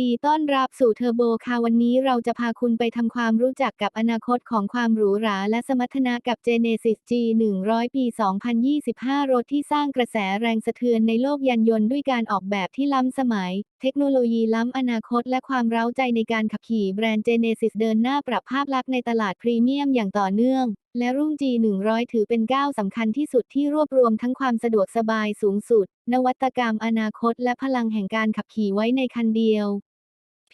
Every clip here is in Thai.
ดีต้อนรับสู่เทอร์โบค่ะวันนี้เราจะพาคุณไปทำความรู้จักกับอนาคตของความหรูหราและสมรรถนะกับ Genesis G 100 ปี 2025 รถที่สร้างกระแสแรงสะเทือนในโลกยานยนต์ด้วยการออกแบบที่ล้ำสมัย เทคโนโลยีล้ำอนาคตและความเร้าใจในการขับขี่แบรนด์ Genesis เดินหน้าปรับภาพลักษณ์ในตลาดพรีเมียมอย่างต่อเนื่อง และรุ่น G 100 ถือเป็นก้าวสำคัญที่สุดที่รวบรวมทั้งความสะดวกสบายสูงสุด นวัตกรรมอนาคตและพลังแห่งการขับขี่ไว้ในคันเดียว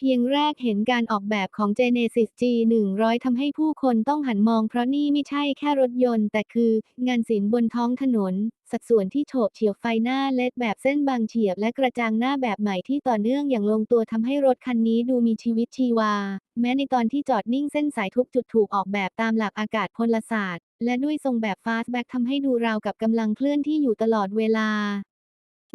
เพียงแรกเห็นการออกแบบของ Genesis G 100 ทำให้ผู้คนต้องหันมองเพราะนี่ไม่ใช่แค่รถยนต์ แต่คืองานศิลป์บนท้องถนน สัดส่วนที่โฉบเฉี่ยวไฟหน้าเลดแบบเส้นบางเฉียบและกระจังหน้าแบบใหม่ที่ต่อเนื่องอย่างลงตัวทำให้รถคันนี้ดูมีชีวิตชีวา แม้ในตอนที่จอดนิ่งเส้นสายทุกจุดถูกออกแบบตามหลักอากาศพลศาสตร์และด้วยทรงแบบฟาสต์แบ็กทำให้ดูราวกับกำลังเคลื่อนที่อยู่ตลอดเวลา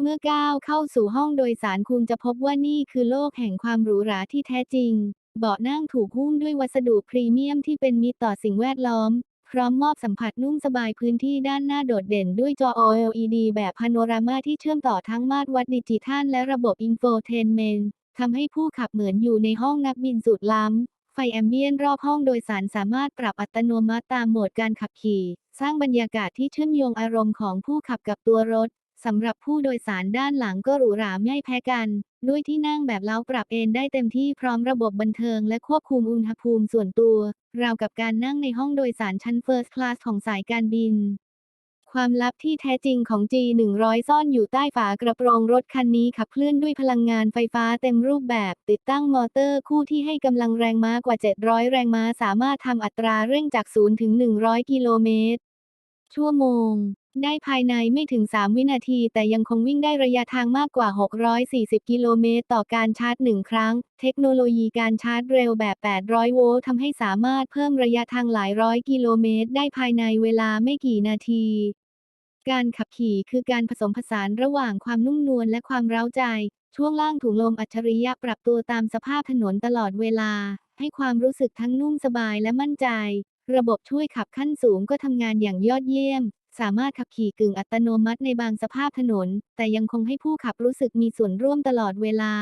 เมื่อก้าวเข้าสู่ห้องโดยสารคุณจะพบว่านี่คือโลกแห่งความหรูหราที่แท้จริง เบาะนั่งถูกหุ้มด้วยวัสดุพรีเมียมที่เป็นมิตรต่อสิ่งแวดล้อม พร้อมมอบสัมผัสนุ่มสบายพื้นที่ด้านหน้าโดดเด่นด้วยจอ OLED แบบพาโนรามาที่เชื่อมต่อทั้งมาตรวัดดิจิทัลและระบบอินโฟเทนเมนต์ทำให้ผู้ขับเหมือนอยู่ในห้องนักบินสุดล้ำ ไฟแอมเบียนรอบห้องโดยสารสามารถปรับอัตโนมัติตามโหมดการขับขี่ สร้างบรรยากาศที่เชื่อมโยงอารมณ์ของผู้ขับกับตัวรถ สำหรับผู้โดยสารด้านหลังก็หรูหราไม่แพ้กัน ด้วยที่นั่งแบบเล้าปรับเอนได้เต็มที่พร้อมระบบบันเทิงและควบคุมอุณหภูมิส่วนตัว ราวกับการนั่งในห้องโดยสารชั้นเฟิร์สคลาสของสายการบิน ความลับที่แท้จริงของ G100 ซ่อนอยู่ใต้ฝากระโปรงรถคันนี้ขับเคลื่อนด้วยพลังงานไฟฟ้าเต็มรูปแบบ ติดตั้งมอเตอร์คู่ที่ให้กำลังแรงม้ากว่า 700 แรงม้าสามารถทำอัตราเร่งจาก 0 ถึง 100 กิโลเมตร ชั่วโมง ได้ภายในไม่ถึง 3 วินาที แต่ยังคงวิ่งได้ระยะทางมากกว่า 640 กิโลเมตร ต่อการชาร์จ 1 ครั้ง เทคโนโลยีการชาร์จเร็วแบบ 800 โวลต์ทำให้สามารถเพิ่มระยะทางหลายร้อยกิโลเมตร ได้ภายในเวลาไม่กี่นาที การขับขี่คือการผสมผสานระหว่างความนุ่มนวลและความเร้าใจ ช่วงล่างถุงลมอัจฉริยะปรับตัวตามสภาพถนนตลอดเวลา ให้ความรู้สึกทั้งนุ่มสบายและมั่นใจ ระบบช่วยขับขั้นสูงก็ทำงานอย่างยอดเยี่ยม สามารถขับขี่กึ่งอัตโนมัติในบางสภาพถนน แต่ยังคงให้ผู้ขับรู้สึกมีส่วนร่วมตลอดเวลา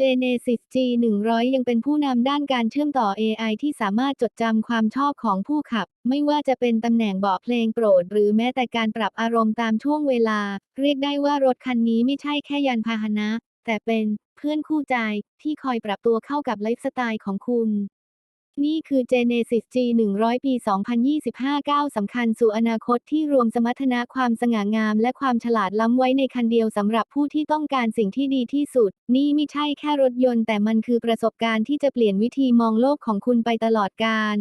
Genesis G 100 ยังเป็นผู้นำด้านการเชื่อมต่อ AI ที่สามารถจดจำความชอบของผู้ขับ ไม่ว่าจะเป็นตำแหน่งเบาะเพลงโปรด หรือแม้แต่การปรับอารมณ์ตามช่วงเวลา เรียกได้ว่ารถคันนี้ไม่ใช่แค่ยานพาหนะ แต่เป็นเพื่อนคู่ใจที่คอยปรับตัวเข้ากับไลฟ์สไตล์ของคุณ นี่คือ Genesis G 100 ปี 2025ก้าสำคัญสู่อนาคตที่รวมสมรรถนะความสง่างาม และความฉลาดล้ำไว้ในคันเดียวสำหรับผู้ที่ต้องการสิ่งที่ดีที่สุด นี่ไม่ใช่แค่รถยนต์แต่มันคือประสบการณ์ที่จะเปลี่ยนวิธีมองโลกของคุณไปตลอดกาล